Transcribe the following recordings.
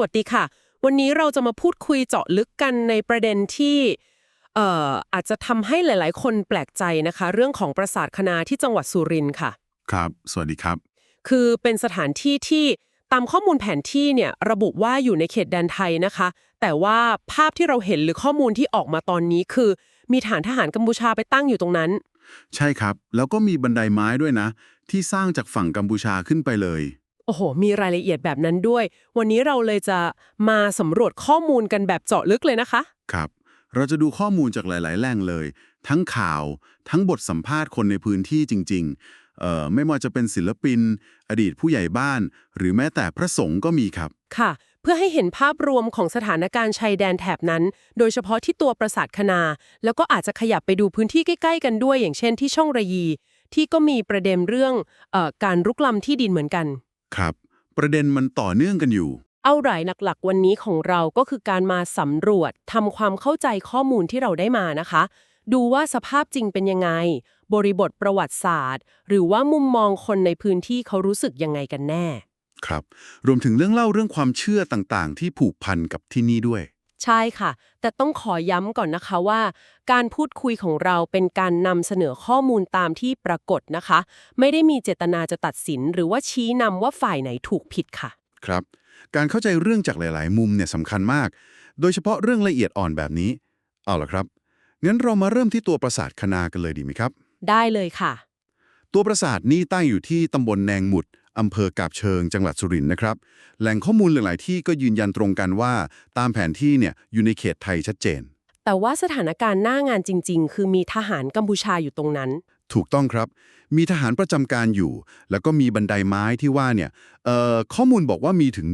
วัสดีค่ะ วันนี้เราจะมาพูดคุยเจาะลึกกันในประเด็นที่เอ่ออาจจะทำให้หลาย ๆ คนแปลกใจนะคะ เรื่องของปราสาทคณาที่จังหวัดสุรินทร์ค่ะ ครับ สวัสดีครับ คือเป็นสถานที่ที่ตามข้อมูลแผนที่เนี่ยระบุว่าอยู่ในเขตแดนไทยนะคะ แต่ว่าภาพที่เราเห็นหรือข้อมูลที่ออกมาตอนนี้คือ มีฐานทหารกัมพูชาไปตั้งอยู่ตรงนั้น ใช่ครับ แล้วก็มีบันไดไม้ด้วยนะ ที่สร้างจากฝั่งกัมพูชาขึ้นไปเลย โอ้โห มีรายละเอียดแบบนั้นด้วย วันนี้เราเลยจะมาสำรวจข้อมูลกันแบบเจาะลึกเลยนะคะ ครับ เราจะดูข้อมูลจากหลาย ๆ แหล่งเลย ทั้งข่าว ทั้งบทสัมภาษณ์คนในพื้นที่จริง ๆ เอ่อ ไม่ว่าจะเป็นศิลปิน อดีตผู้ใหญ่บ้าน หรือแม้แต่พระสงฆ์ก็มีครับ ค่ะ เพื่อให้เห็นภาพรวมของสถานการณ์ชายแดนแถบนั้น โดยเฉพาะที่ตัวปราสาทคณา แล้วก็อาจจะขยับไปดูพื้นที่ใกล้ ๆ กันด้วย อย่างเช่นที่ช่องระยี ที่ก็มีประเด็นเรื่องเออการรุกล้ำที่ดินเหมือนกัน ครับ ประเด็นมันต่อเนื่องกันอยู่ เอาหลายหลักๆ วันนี้ของเราก็คือการมาสำรวจทำความเข้าใจข้อมูลที่เราได้มานะคะ ดูว่าสภาพจริงเป็นยังไง บริบทประวัติศาสตร์ หรือว่ามุมมองคนในพื้นที่เขารู้สึกยังไงกันแน่ ครับ รวมถึงเรื่องเล่าเรื่องความเชื่อต่างๆ ที่ผูกพันกับที่นี่ด้วย ใช่ค่ะ แต่ต้องขอย้ำก่อนนะคะว่า การพูดคุยของเราเป็นการนำเสนอข้อมูลตามที่ปรากฏนะคะ ไม่ได้มีเจตนาจะตัดสิน หรือว่าชี้นำว่าฝ่ายไหนถูกผิดค่ะ ครับ การเข้าใจเรื่องจากหลาย ๆ มุมเนี่ยสำคัญมาก โดยเฉพาะเรื่องละเอียดอ่อนแบบนี้ เอาล่ะครับ งั้นเรามาเริ่มที่ตัวปราสาทคณากันเลยดีไหมครับ ได้เลยค่ะ ตัวปราสาทนี่ตั้งอยู่ที่ตำบลแนงหมุด อำเภอกาบเชิงจังหวัดสุรินทร์นะครับ แหล่งข้อมูลหลาย ๆ ที่ก็ยืนยันตรงกันว่า ตามแผนที่เนี่ยอยู่ในเขตไทยชัดเจน แต่ว่าสถานการณ์หน้างานจริง ๆ คือมีทหารกัมพูชาอยู่ตรงนั้น ถูกต้องครับ มีทหารประจำการอยู่ แล้วก็มีบันไดไม้ที่ว่าเนี่ยเอ่อข้อมูลบอกว่ามีถึง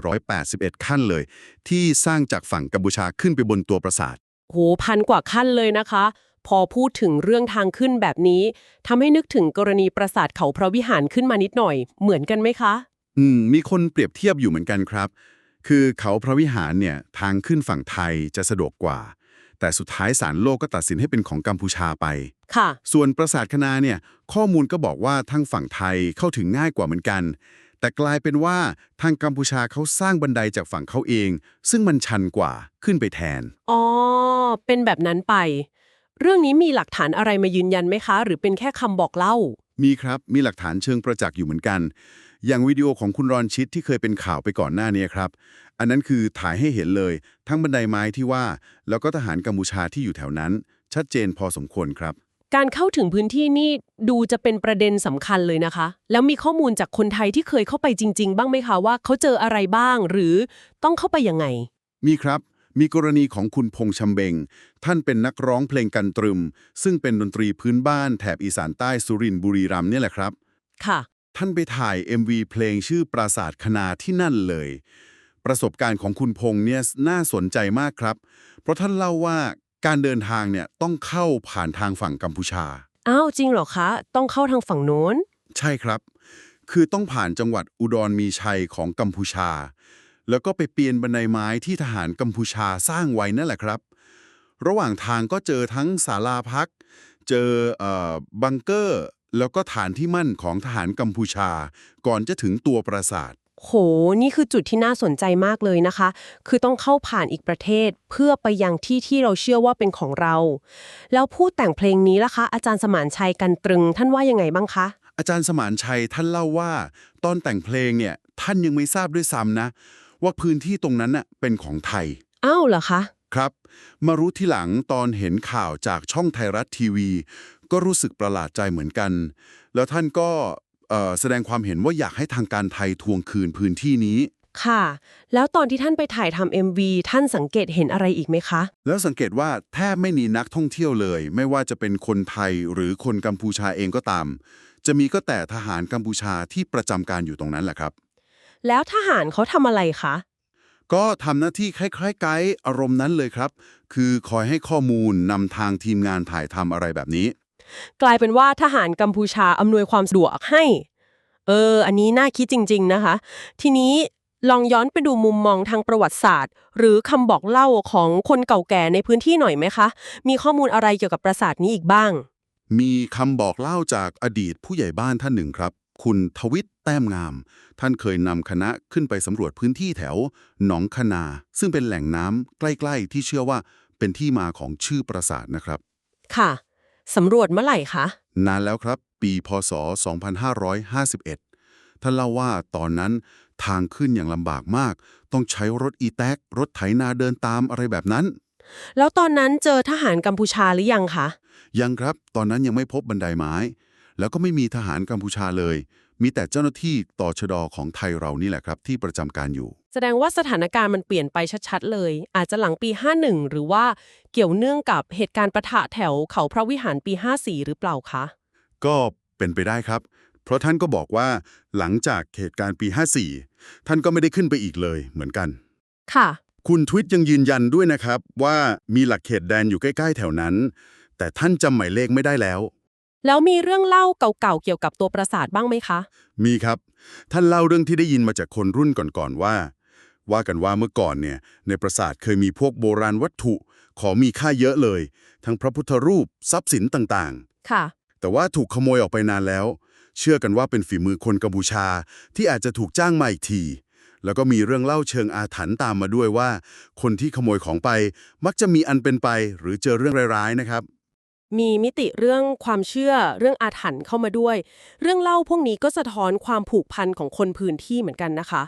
1,181 ขั้นเลย ที่สร้างจากฝั่งกัมพูชาขึ้นไปบนตัวปราสาทโหพันกว่าขั้นเลยนะคะ พอพูดถึงเรื่องทางขึ้นแบบนี้ทำให้นึกถึงกรณีปราสาทเขาพระวิหารขึ้นมานิดหน่อย เหมือนกันไหมคะ อืม มีคนเปรียบเทียบอยู่เหมือนกันครับ คือเขาพระวิหารเนี่ยทางขึ้นฝั่งไทยจะสะดวกกว่า แต่สุดท้ายศาลโลกก็ตัดสินให้เป็นของกัมพูชาไป ค่ะ ส่วนปราสาทคณาเนี่ย ข้อมูลก็บอกว่าทางฝั่งไทยเข้าถึงง่ายกว่าเหมือนกัน แต่กลายเป็นว่าทางกัมพูชาเขาสร้างบันไดจากฝั่งเขาเอง ซึ่งมันชันกว่าขึ้นไปแทน อ๋อ เป็นแบบนั้นไป เรื่องนี้มีหลักฐานอะไรมายืนยันไหมคะ หรือเป็นแค่คำบอกเล่า มีครับ มีหลักฐานเชิงประจักษ์อยู่เหมือนกัน อย่างวิดีโอของคุณรอนชิดที่เคยเป็นข่าวไปก่อนหน้านี้ครับ อันนั้นคือถ่ายให้เห็นเลย ทั้งบันไดไม้ที่ว่า แล้วก็ทหารกัมพูชาที่อยู่แถวนั้น ชัดเจนพอสมควรครับ การเข้าถึงพื้นที่นี่ดูจะเป็นประเด็นสำคัญเลยนะคะ แล้วมีข้อมูลจากคนไทยที่เคยเข้าไปจริง ๆ บ้างไหมคะว่าเขาเจออะไรบ้าง หรือต้องเข้าไปยังไง มีครับ มีกรณีของคุณพงษ์ชำเบง ท่านเป็นนักร้องเพลงกันตรึม ซึ่งเป็นดนตรีพื้นบ้านแถบอีสานใต้สุรินทร์บุรีรัมย์เนี่ยแหละครับ ค่ะ ท่านไปถ่าย MV เพลงชื่อปราสาทคณาที่นั่นเลย ประสบการณ์ของคุณพงษ์เนี่ยน่าสนใจมากครับ เพราะท่านเล่าว่าการเดินทางเนี่ยต้องเข้าผ่านทางฝั่งกัมพูชา อ้าวจริงเหรอคะ ต้องเข้าทางฝั่งโน้น ใช่ครับ คือต้องผ่านจังหวัดอุดรมีชัยของกัมพูชา แล้วก็ไปเปลี่ยนบันไดไม้ที่ทหารกัมพูชาสร้างไว้นั่นแหละครับ ระหว่างทางก็เจอทั้งศาลาพัก เจอเอ่อบังเกอร์ แล้วก็ฐานที่มั่นของทหารกัมพูชา ก่อนจะถึงตัวปราสาทโห นี่คือจุดที่น่าสนใจมากเลยนะคะ คือต้องเข้าผ่านอีกประเทศเพื่อไปยังที่ที่เราเชื่อว่าเป็นของเรา แล้วผู้แต่งเพลงนี้ล่ะคะ อาจารย์สมานชัยกันตรึง ท่านว่ายังไงบ้างคะ อาจารย์สมานชัยท่านเล่าว่า ตอนแต่งเพลงเนี่ยท่านยังไม่ทราบด้วยซ้ำนะ ว่าพื้นที่ตรงนั้นน่ะเป็นของไทย อ้าวเหรอคะ ครับ มารู้ทีหลังตอนเห็นข่าวจากช่องไทยรัฐทีวี ก็รู้สึกประหลาดใจเหมือนกัน แล้วท่านก็เอ่อแสดงความเห็นว่าอยากให้ทางการไทยทวงคืนพื้นที่นี้ ค่ะ แล้วตอนที่ท่านไปถ่ายทำ MV ท่านสังเกตเห็นอะไรอีกไหมคะ แล้วสังเกตว่าแทบไม่มีนักท่องเที่ยวเลย ไม่ว่าจะเป็นคนไทยหรือคนกัมพูชาเองก็ตาม จะมีก็แต่ทหารกัมพูชาที่ประจำการอยู่ตรงนั้นแหละครับ แล้วทหารเขาทำอะไรคะ ก็ทำหน้าที่คล้ายๆไกด์อารมณ์นั้นเลยครับ คือคอยให้ข้อมูลนำทางทีมงานถ่ายทำอะไรแบบนี้ กลายเป็นว่าทหารกัมพูชาอำนวยความสะดวกให้ เออ อันนี้น่าคิดจริง ๆนะคะ ทีนี้ลองย้อนไปดูมุมมองทางประวัติศาสตร์ หรือคำบอกเล่าของคนเก่าแก่ในพื้นที่หน่อยไหมคะ มีข้อมูลอะไรเกี่ยวกับปราสาทนี้อีกบ้าง มีคำบอกเล่าจากอดีตผู้ใหญ่บ้านท่านหนึ่งครับ คุณทวิตแต้มงาม ท่านเคยนำคณะขึ้นไปสำรวจพื้นที่แถว หนองคนา ซึ่งเป็นแหล่งน้ำใกล้ๆ ที่เชื่อว่าเป็นที่มาของชื่อปราสาทนะครับ ค่ะสำรวจเมื่อไหร่คะ นานแล้วครับ ปีพศ 2551 ท่านเล่าว่าตอนนั้นทางขึ้นอย่างลำบากมาก ต้องใช้รถอีแท็ก รถไถนาเดินตามอะไรแบบนั้น แล้วตอนนั้นเจอทหารกัมพูชาหรือยังคะ ยังครับ ตอนนั้นยังไม่พบบันไดไม้ แล้วก็ไม่มีทหารกัมพูชาเลย มีแต่เจ้าหน้าที่ต่อชดของไทยเรานี่แหละครับ ที่ประจำการอยู่ แสดงว่าสถานการณ์มันเปลี่ยนไปชัดๆเลย อาจจะหลังปี 51 หรือว่าเกี่ยวเนื่องกับเหตุการณ์ประทะแถวเขาพระวิหารปี 54 หรือเปล่าคะก็เป็นไปได้ครับ เพราะท่านก็บอกว่าหลังจากเหตุการณ์ปี 54 ท่านก็ไม่ได้ขึ้นไปอีกเลยเหมือนกัน ค่ะ คุณทวิตยังยืนยันด้วยนะครับว่ามีหลักเขตแดนอยู่ใกล้ ๆ แถวนั้น แต่ท่านจำหมายเลขไม่ได้แล้ว แล้วมีเรื่องเล่าเก่าๆเกี่ยวกับตัวปราสาทบ้างไหมคะ มีครับ ท่านเล่าเรื่องที่ได้ยินมาจากคนรุ่นก่อนๆว่า ว่ากันว่าเมื่อก่อนเนี่ยในปราสาทเคยมีพวกโบราณวัตถุของมีค่าเยอะเลย ทั้งพระพุทธรูปทรัพย์สินต่างค่ะๆแต่ว่าถูกขโมยออกไปนานแล้ว เชื่อกันว่าเป็นฝีมือคนกัมพูชาที่อาจจะถูกจ้างมาอีกทีแล้วก็มีเรื่องเล่าเชิงอาถรรพ์ตามมาด้วยว่า คนที่ขโมยของไปมักจะมีอันเป็นไปหรือเจอเรื่องร้ายๆนะครับ มีมิติเรื่องความเชื่อเรื่องอาถรรพ์เข้ามาด้วย เรื่องเล่าพวกนี้ก็สะท้อนความผูกพันของคนพื้นที่เหมือนกันนะคะ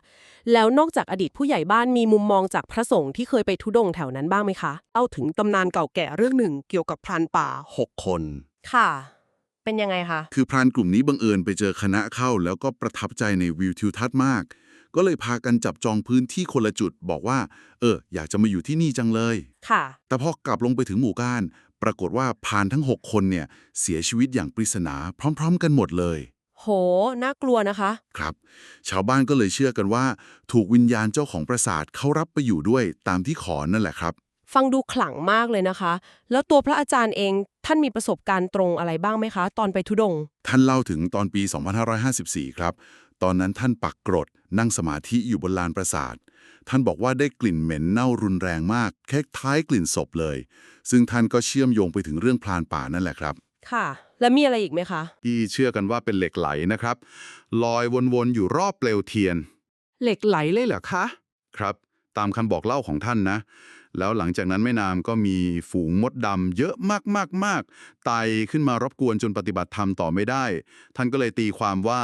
แล้วนอกจากอดีตผู้ใหญ่บ้านมีมุมมองจากพระสงฆ์ที่เคยไปทุดงค์แถวนั้นบ้างไหมคะเล่าถึงตำนานเก่าแก่เรื่องหนึ่งเกี่ยวกับพรานป่า 6 คน ค่ะ เป็นยังไงคะ คือพรานกลุ่มนี้บังเอิญไปเจอคณะเข้า แล้วก็ประทับใจในวิวทิวทัศน์มาก ก็เลยพากันจับจองพื้นที่คนละจุด บอกว่า เออ อยากจะมาอยู่ที่นี่จังเลย ค่ะ แต่พอกลับลงไปถึงหมู่บ้าน ปรากฏว่าพรานทั้ง 6 คนเนี่ยเสียชีวิตอย่างปริศนาพร้อม ๆ กันหมดเลย โห น่ากลัวนะคะ ครับ ชาวบ้านก็เลยเชื่อกันว่า ถูกวิญญาณเจ้าของปราสาทเขารับไปอยู่ด้วยตามที่ขอนั่นแหละครับ ฟังดูขลังมากเลยนะคะ แล้วตัวพระอาจารย์เองท่านมีประสบการณ์ตรงอะไรบ้างไหมคะ ตอนไปทุดงค์ท่านเล่าถึงตอนปี 2554 ครับ ตอนนั้นท่านปักกรดนั่งสมาธิอยู่บนลานปราสาท ท่านบอกว่าได้กลิ่นเหม็นเน่ารุนแรงมากคล้ายๆกลิ่นศพเลย ซึ่งท่านก็เชื่อมโยงไปถึงเรื่องพรานป่านั่นแหละครับ ค่ะ แล้วมีอะไรอีกไหมคะที่เชื่อกันว่าเป็นเหล็กไหลนะครับ ลอยวนๆอยู่รอบเปลวเทียน เหล็กไหลเลยเหรอคะครับ ตามคำบอกเล่าของท่านนะ แล้วหลังจากนั้นไม่นานก็มีฝูงมดดำเยอะมากๆๆไต่ขึ้นมารบกวนจนปฏิบัติธรรมต่อไม่ได้ ท่านก็เลยตีความว่า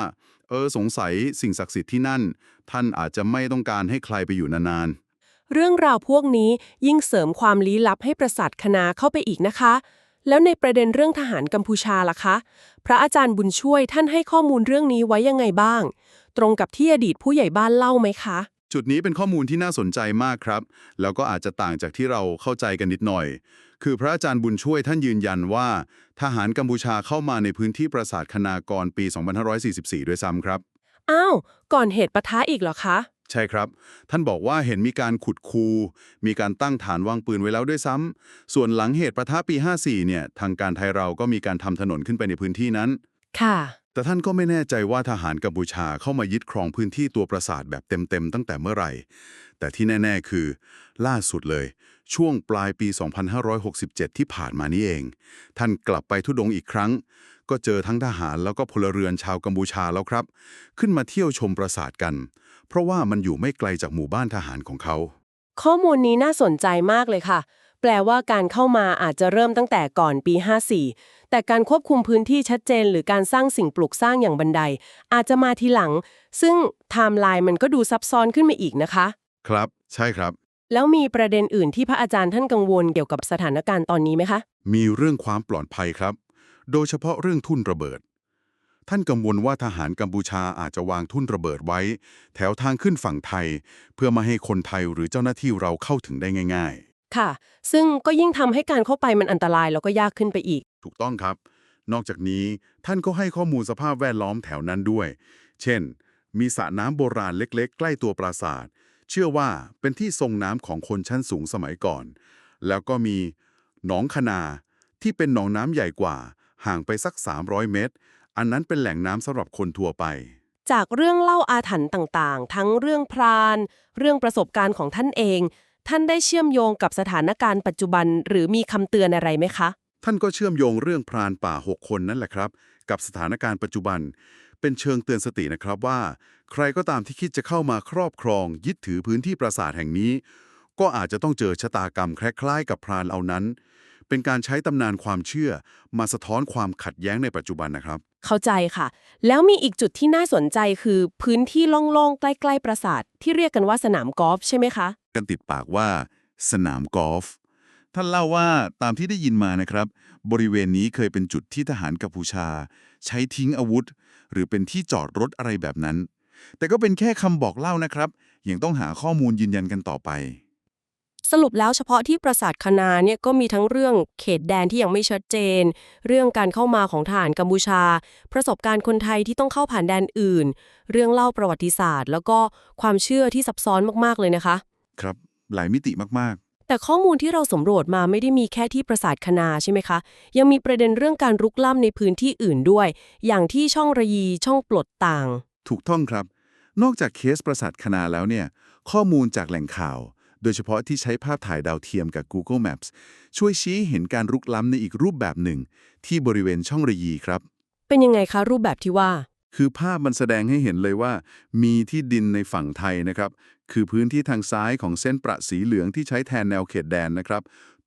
เออสงสัยสิ่งศักดิ์สิทธิ์ที่นั่น ท่านอาจจะไม่ต้องการให้ใครไปอยู่นานเรื่องราวพวกนี้ยิ่งเสริมความลี้ลับให้ประสาทคณาเข้าไปอีกนะคะ แล้วในประเด็นเรื่องทหารกัมพูชาล่ะคะ พระอาจารย์บุญช่วยท่านให้ข้อมูลเรื่องนี้ไว้ยังไงบ้าง ตรงกับที่อดีตผู้ใหญ่บ้านเล่าไหมคะๆจุดนี้เป็นข้อมูลที่น่าสนใจมากครับ แล้วก็อาจจะต่างจากที่เราเข้าใจกันนิดหน่อย คือพระอาจารย์บุญช่วยท่านยืนยันว่า ทหารกัมพูชาเข้ามาในพื้นที่ปราสาทคณากรปี 2544 ด้วยซ้ำครับ อ้าว ก่อนเหตุปะทะอีกเหรอคะ ใช่ครับ ท่านบอกว่าเห็นมีการขุดคู มีการตั้งฐานวางปืนไว้แล้วด้วยซ้ำส่วนหลังเหตุประทะปี 54 เนี่ย ทางการไทยเราก็มีการทำถนนขึ้นไปในพื้นที่นั้น ค่ะ แต่ท่านก็ไม่แน่ใจว่าทหารกัมพูชาเข้ามายึดครองพื้นที่ตัวปราสาทแบบเต็มๆตั้งแต่เมื่อไหร่ แต่ที่แน่ ๆ คือ ล่าสุดเลย ช่วงปลายปี 2567 ที่ผ่านมานี้เอง ท่านกลับไปทุดงอีกครั้ง ก็เจอทั้งทหารแล้วก็พลเรือนชาวกัมพูชาแล้วครับ ขึ้นมาเที่ยวชมปราสาทกัน เพราะว่ามันอยู่ไม่ไกลจากหมู่บ้านทหารของเขา ข้อมูลนี้น่าสนใจมากเลยค่ะ แปลว่าการเข้ามาอาจจะเริ่มตั้งแต่ก่อนปี 54 แต่การควบคุมพื้นที่ชัดเจน หรือการสร้างสิ่งปลูกสร้างอย่างบันได อาจจะมาทีหลัง ซึ่งไทม์ไลน์มันก็ดูซับซ้อนขึ้นมาอีกนะคะ ครับ ใช่ครับ แล้วมีประเด็นอื่นที่พระอาจารย์ท่านกังวลเกี่ยวกับสถานการณ์ตอนนี้ไหมคะ มีเรื่องความปลอดภัยครับ โดยเฉพาะเรื่องทุ่นระเบิด ท่านกังวลว่าทหารกัมพูชาอาจจะวางทุ่นระเบิดไว้ แถวทางขึ้นฝั่งไทย เพื่อมาให้คนไทยหรือเจ้าหน้าที่เราเข้าถึงได้ง่าย ค่ะ ซึ่งก็ยิ่งทำให้การเข้าไปมันอันตรายแล้วก็ยากขึ้นไปอีกๆถูกต้องครับ นอกจากนี้ท่านก็ให้ข้อมูลสภาพแวดล้อมแถวนั้นด้วย เช่น มีสระน้ำโบราณเล็กๆ ใกล้ตัวปราสาท เชื่อว่าเป็นที่ทรงน้ำของคนชั้นสูงสมัยก่อน แล้วก็มีหนองคนาที่เป็นหนองน้ำใหญ่กว่า ห่างไปสัก 300 เมตร อันนั้นเป็นแหล่งน้ำสำหรับคนทั่วไป จากเรื่องเล่าอาถรรพ์ต่างๆ ทั้งเรื่องพราน เรื่องประสบการณ์ของท่านเอง ท่านได้เชื่อมโยงกับสถานการณ์ปัจจุบันหรือมีคำเตือนอะไรไหมคะ ท่านก็เชื่อมโยงเรื่องพรานป่า 6 คนนั่นแหละครับ กับสถานการณ์ปัจจุบัน เป็นเชิงเตือนสตินะครับว่า ใครก็ตามที่คิดจะเข้ามาครอบครอง ยึดถือพื้นที่ปราสาทแห่งนี้ ก็อาจจะต้องเจอชะตากรรมคล้ายๆ กับพรานเอานั้น เป็นการใช้ตำนานความเชื่อ มาสะท้อนความขัดแย้งในปัจจุบันนะครับ เข้าใจค่ะ แล้วมีอีกจุดที่น่าสนใจคือ พื้นที่โล่งๆใกล้ๆปราสาทที่เรียกกันว่าสนามกอล์ฟใช่ไหมคะ กันติดปากว่า สนามกอล์ฟท่านเล่าว่าตามที่ได้ยินมานะครับ บริเวณนี้เคยเป็นจุดที่ทหารกัมพูชา ใช้ทิ้งอาวุธ หรือเป็นที่จอดรถอะไรแบบนั้น แต่ก็เป็นแค่คำบอกเล่านะครับ ยังต้องหาข้อมูลยืนยันกันต่อไป สรุปแล้วเฉพาะที่ปราสาทคณาเนี่ยก็มีทั้งเรื่องเขตแดนที่ยังไม่ชัดเจน เรื่องการเข้ามาของทหารกัมพูชา ประสบการณ์คนไทยที่ต้องเข้าผ่านแดนอื่น เรื่องเล่าประวัติศาสตร์ แล้วก็ความเชื่อที่ซับซ้อนมากๆเลยนะคะ ครับหลายมิติมากแต่ข้อมูลที่เราสำรวจมาไม่ได้มีแค่ที่ปราสาทคณาใช่ไหมคะ ยังมีประเด็นเรื่องการรุกล้ำในพื้นที่อื่นด้วย อย่างที่ช่องระยีช่องปลดต่างๆถูกต้องครับ นอกจากเคสประสาทคณาแล้วเนี่ย ข้อมูลจากแหล่งข่าว โดยเฉพาะที่ใช้ภาพถ่ายดาวเทียมกับ Google Maps ช่วยชี้เห็นการรุกล้ำในอีกรูปแบบหนึ่ง ที่บริเวณช่องระยีครับ เป็นยังไงคะรูปแบบที่ว่า คือภาพมันแสดงให้เห็นเลยว่า มีที่ดินในฝั่งไทยนะครับ คือพื้นที่ทางซ้ายของเส้นประสีเหลืองที่ใช้แทนแนวเขตแดนนะครับ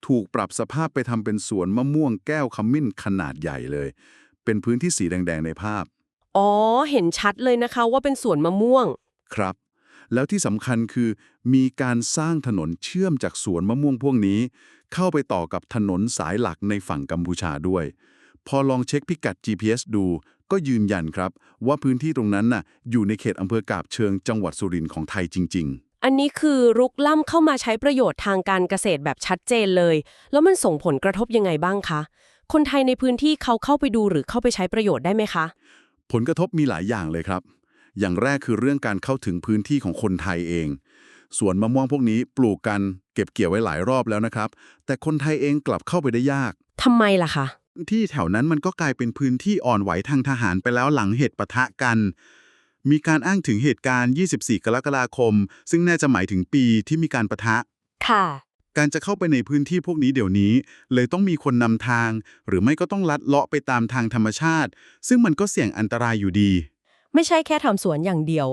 ถูกปรับสภาพไปทำเป็นสวนมะม่วงแก้วขมิ้นขนาดใหญ่เลย เป็นพื้นที่สีแดงๆในภาพ อ๋อ เห็นชัดเลยนะคะว่าเป็นสวนมะม่วง ครับ แล้วที่สำคัญคือ มีการสร้างถนนเชื่อมจากสวนมะม่วงพวกนี้ เข้าไปต่อกับถนนสายหลักในฝั่งกัมพูชาด้วย พอลองเช็คพิกัด GPS ดูก็ยืนยันครับ ว่าพื้นที่ตรงนั้นน่ะอยู่ในเขตอำเภอกาบเชิงจังหวัดสุรินทร์ของไทยจริงอันนี้คือรุกล้ำเข้ามาใช้ประโยชน์ทางการเกษตรแบบชัดเจนเลย แล้วมันส่งผลกระทบยังไงบ้างคะ คนไทยในพื้นที่เขาเข้าไปดูหรือเข้าไปใช้ประโยชน์ได้ไหมคะๆผลกระทบมีหลายอย่างเลยครับ อย่างแรกคือเรื่องการเข้าถึงพื้นที่ของคนไทยเอง สวนมะม่วงพวกนี้ปลูกกันเก็บเกี่ยวไว้หลายรอบแล้วนะครับ แต่คนไทยเองกลับเข้าไปได้ยาก ทำไมล่ะคะ ที่แถวนั้นมันก็กลายเป็นพื้นที่อ่อนไหวทางทหารไปแล้วหลังเหตุปะทะกัน มีการอ้างถึงเหตุการณ์ 24 กรกฎาคม ซึ่งน่าจะหมายถึงปีที่มีการปะทะ ค่ะ การจะเข้าไปในพื้นที่พวกนี้เดี๋ยวนี้ เลยต้องมีคนนำทาง หรือไม่ก็ต้องลัดเลาะไปตามทางธรรมชาติ ซึ่งมันก็เสี่ยงอันตรายอยู่ดี ไม่ใช่แค่ทำสวนอย่างเดียว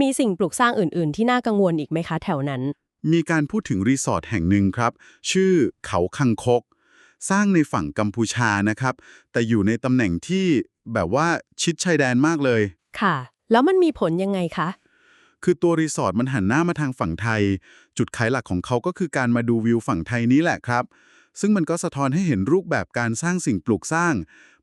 มีสิ่งปลูกสร้างอื่น ๆ ที่น่ากังวลอีกไหมคะ แถวนั้น มีการพูดถึงรีสอร์ทแห่งหนึ่งครับ ชื่อเขาคังคก สร้างในฝั่งกัมพูชานะครับ แต่อยู่ในตำแหน่งที่แบบว่าชิดชายแดนมากเลย ค่ะ แล้วมันมีผลยังไงคะ คือตัวรีสอร์ทมันหันหน้ามาทางฝั่งไทย จุดขายหลักของเขาก็คือการมาดูวิวฝั่งไทยนี้แหละครับ ซึ่งมันก็สะท้อนให้เห็นรูปแบบการสร้างสิ่งปลูกสร้าง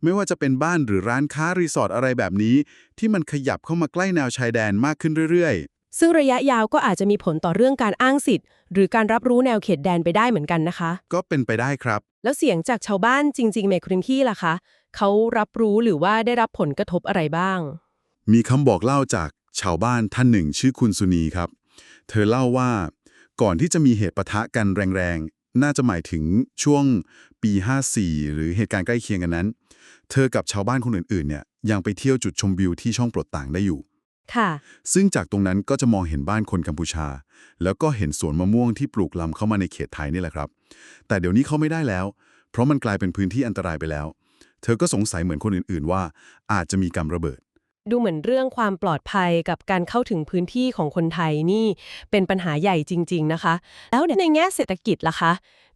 ไม่ว่าจะเป็นบ้านหรือร้านค้ารีสอร์ทอะไรแบบนี้ ที่มันขยับเข้ามาใกล้แนวชายแดนมากขึ้นเรื่อย ซึ่งระยะยาวก็อาจจะมีผลต่อเรื่องการอ้างสิทธิ์ หรือการรับรู้แนวเขตแดนไปได้เหมือนกันนะคะๆก็เป็นไปได้ครับ แล้วเสียงจากชาวบ้านจริง ๆ ในพื้นที่ล่ะคะเขารับรู้หรือว่าได้รับผลกระทบอะไรบ้าง มีคำบอกเล่าจากชาวบ้านท่านหนึ่งชื่อคุณสุนีครับ เธอเล่าว่า ก่อนที่จะมีเหตุปะทะกันแรงๆ น่าจะหมายถึงช่วงปี 54 หรือเหตุการณ์ใกล้เคียงกันนั้น เธอกับชาวบ้านคนอื่นๆเนี่ยยังไปเที่ยวจุดชมวิวที่ช่องปลดต่างได้อยู่ ค่ะ ซึ่งจากตรงนั้นก็จะมองเห็นบ้านคนกัมพูชา แล้วก็เห็นสวนมะม่วงที่ปลูกลำเข้ามาในเขตไทยนี่แหละครับ แต่เดี๋ยวนี้เขาไม่ได้แล้ว เพราะมันกลายเป็นพื้นที่อันตรายไปแล้ว เธอก็สงสัยเหมือนคนอื่นๆ ว่าอาจจะมีการระเบิด ดูเหมือนเรื่องความปลอดภัยกับการเข้าถึงพื้นที่ของคนไทยนี่เป็นปัญหาใหญ่จริง ๆนะคะ แล้วในแง่เศรษฐกิจล่ะคะ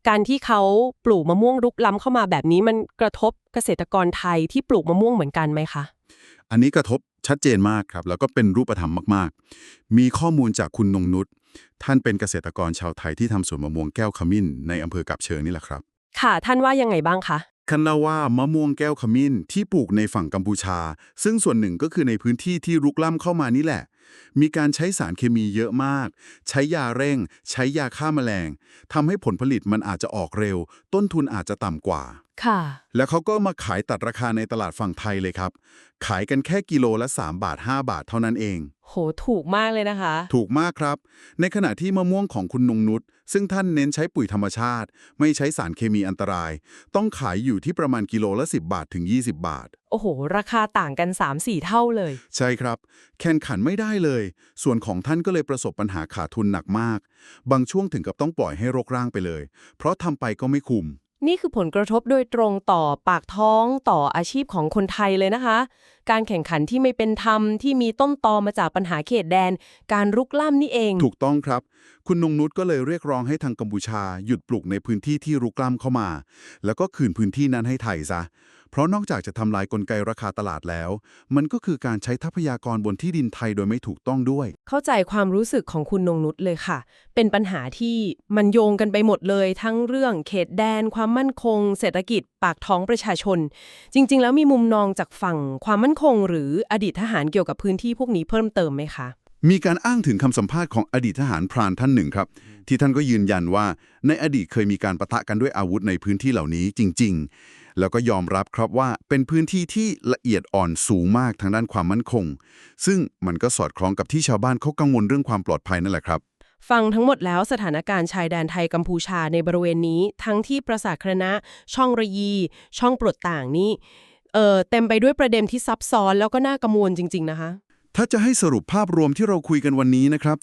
การที่เขาปลูกมะม่วงรุกล้ำเข้ามาแบบนี้มันกระทบเกษตรกรไทยที่ปลูกมะม่วงเหมือนกันไหมคะ อันนี้กระทบชัดเจนมากครับ แล้วก็เป็นรูปธรรมมากๆ มีข้อมูลจากคุณนงนุชท่านเป็นเกษตรกรชาวไทยที่ทำสวนมะม่วงแก้วขมิ้นในอำเภอกับเชิงนี่แหละครับ ค่ะ ท่านว่ายังไงบ้างคะคันเล่าว่ามะม่วงแก้วขมิ้นที่ปลูกในฝั่งกัมพูชา ซึ่งส่วนหนึ่งก็คือในพื้นที่ที่รุกล้ำเข้ามานี่แหละ มีการใช้สารเคมีเยอะมาก ใช้ยาเร่ง ใช้ยาฆ่าแมลงทำให้ผลผลิตมันอาจจะออกเร็ว ต้นทุนอาจจะต่ำกว่า ค่ะ แล้วเขาก็มาขายตัดราคาในตลาดฝั่งไทยเลยครับ ขายกันแค่กิโลละ 3 บาท 5 บาทเท่านั้นเอง โห ถูกมากเลยนะคะ ถูกมากครับ ในขณะที่มะม่วงของคุณนงนุชซึ่งท่านเน้นใช้ปุ๋ยธรรมชาติ ไม่ใช้สารเคมีอันตราย ต้องขายอยู่ที่ประมาณกิโลละ 10 บาทถึง 20 บาท โอ้โห ราคาต่างกัน 3-4 เท่าเลย ใช่ครับ แข่งขันไม่ได้เลย ส่วนของท่านก็เลยประสบปัญหาขาดทุนหนักมาก บางช่วงถึงกับต้องปล่อยให้รกร่างไปเลย เพราะทำไปก็ไม่คุ้ม นี่คือผลกระทบโดยตรงต่อปากท้องต่ออาชีพของคนไทยเลยนะคะ การแข่งขันที่ไม่เป็นธรรมที่มีต้นตอมาจากปัญหาเขตแดน การรุกล้ำนี่เอง ถูกต้องครับ คุณนงนุชก็เลยเรียกร้องให้ทางกัมพูชา หยุดปลูกในพื้นที่ที่รุกล้ำเข้ามา แล้วก็คืนพื้นที่นั้นให้ไทยซะ เพราะนอกจากจะทำลายกลไกราคาตลาดแล้ว มันก็คือการใช้ทรัพยากรบนที่ดินไทยโดยไม่ถูกต้องด้วย เข้าใจความรู้สึกของคุณนงนุชเลยค่ะ เป็นปัญหาที่มันโยงกันไปหมดเลย ทั้งเรื่องเขตแดน ความมั่นคง เศรษฐกิจ ปากท้องประชาชน จริง ๆ แล้วมีมุมนองจากฝั่งความมั่นคง หรืออดีตทหารเกี่ยวกับพื้นที่พวกนี้เพิ่มเติมไหมคะมีการอ้างถึงคำสัมภาษณ์ของอดีตทหารพรานท่านหนึ่งครับ ที่ท่านก็ยืนยันว่าในอดีตเคยมีการประทะกันด้วยอาวุธในพื้นที่เหล่านี้จริงๆ แล้วก็ยอมรับครับว่าเป็นพื้นที่ที่ละเอียดอ่อนสูงมากทางด้านความมั่นคง ซึ่งมันก็สอดคล้องกับที่ชาวบ้านเขากังวลเรื่องความปลอดภัยนั่นแหละครับฟังทั้งหมดแล้วสถานการณ์ชายแดนไทยกัมพูชาในบริเวณนี้ ทั้งที่ปราสาทครณะ ช่องระยี ช่องปลดต่างนี่เอ่อเต็มไปด้วยประเด็นที่ซับซ้อนแล้วก็น่ากังวลจริง ๆ นะคะ ถ้าจะให้สรุปภาพรวมที่เราคุยกันวันนี้นะครับ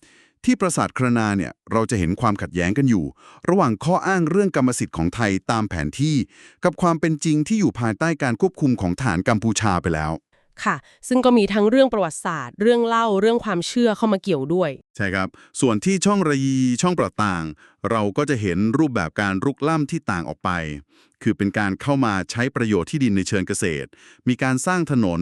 ที่ปราสาทครนาเนี่ยเราจะเห็นความขัดแย้งกันอยู่ ระหว่างข้ออ้างเรื่องกรรมสิทธิ์ของไทยตามแผนที่ กับความเป็นจริงที่อยู่ภายใต้การควบคุมของฐานกัมพูชาไปแล้ว ค่ะ ซึ่งก็มีทั้งเรื่องประวัติศาสตร์ เรื่องเล่าเรื่องความเชื่อเข้ามาเกี่ยวด้วย ใช่ครับ ส่วนที่ช่องระยีช่องปราต่าง เราก็จะเห็นรูปแบบการรุกล้ำที่ต่างออกไป คือเป็นการเข้ามาใช้ประโยชน์ที่ดินในเชิงเกษตร มีการสร้างถนน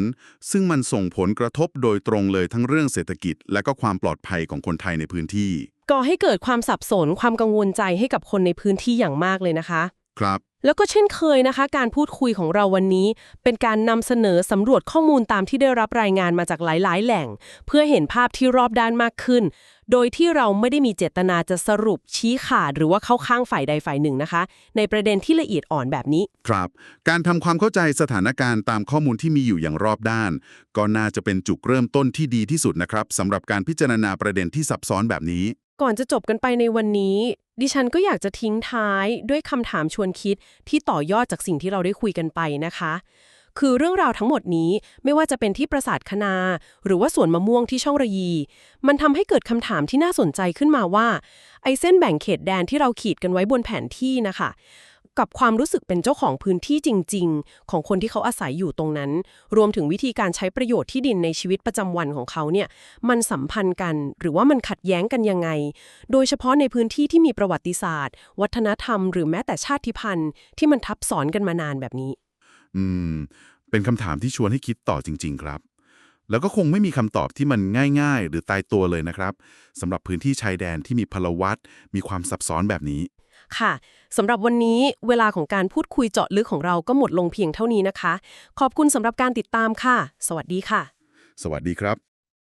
ซึ่งมันส่งผลกระทบโดยตรงเลยทั้งเรื่องเศรษฐกิจ และก็ความปลอดภัยของคนไทยในพื้นที่ ก่อให้เกิดความสับสนความกังวลใจให้กับคนในพื้นที่อย่างมากเลยนะคะ ครับ แล้วก็เช่นเคยนะคะ การพูดคุยของเราวันนี้ เป็นการนำเสนอสำรวจข้อมูลตามที่ได้รับรายงานมาจากหลาย ๆ แหล่ง เพื่อเห็นภาพที่รอบด้านมากขึ้น โดยที่เราไม่ได้มีเจตนาจะสรุปชี้ขาดหรือว่าเข้าข้างฝ่ายใดฝ่ายหนึ่งนะคะ ในประเด็นที่ละเอียดอ่อนแบบนี้ ครับ การทำความเข้าใจสถานการณ์ตามข้อมูลที่มีอยู่อย่างรอบด้าน ก็น่าจะเป็นจุดเริ่มต้นที่ดีที่สุดนะครับสำหรับการพิจารณาประเด็นที่ซับซ้อนแบบนี้ ก่อนจะจบกันไปในวันนี้ ดิฉันก็อยากจะทิ้งท้ายด้วยคำถามชวนคิดที่ต่อยอดจากสิ่งที่เราได้คุยกันไปนะคะ คือเรื่องราวทั้งหมดนี้ไม่ว่าจะเป็นที่ปราสาทคณา หรือว่าสวนมะม่วงที่ช่องระยี มันทำให้เกิดคำถามที่น่าสนใจขึ้นมาว่า ไอ้เส้นแบ่งเขตแดนที่เราขีดกันไว้บนแผนที่นะคะ กับความรู้สึกเป็นเจ้าของพื้นที่จริง ๆ ของคนที่เขาอาศัยอยู่ตรงนั้น รวมถึงวิธีการใช้ประโยชน์ที่ดินในชีวิตประจำวันของเขาเนี่ยมันสัมพันธ์กันหรือว่ามันขัดแย้งกันยังไง โดยเฉพาะในพื้นที่ที่มีประวัติศาสตร์ วัฒนธรรม หรือแม้แต่ชาติพันธุ์ ที่มันทับซ้อนกันมานานแบบนี้ อืม เป็นคำถามที่ชวนให้คิดต่อจริง ๆ ครับแล้วก็คงไม่มีคำตอบที่มันง่าย ๆ หรือตายตัวเลยนะครับสำหรับพื้นที่ชายแดนที่มีพลวัตมีความซับซ้อนแบบนี้ ค่ะสำหรับวันนี้เวลาของการพูดคุยเจาะลึกของเราก็หมดลงเพียงเท่านี้นะคะ ขอบคุณสำหรับการติดตามค่ะ สวัสดีค่ะ สวัสดีครับ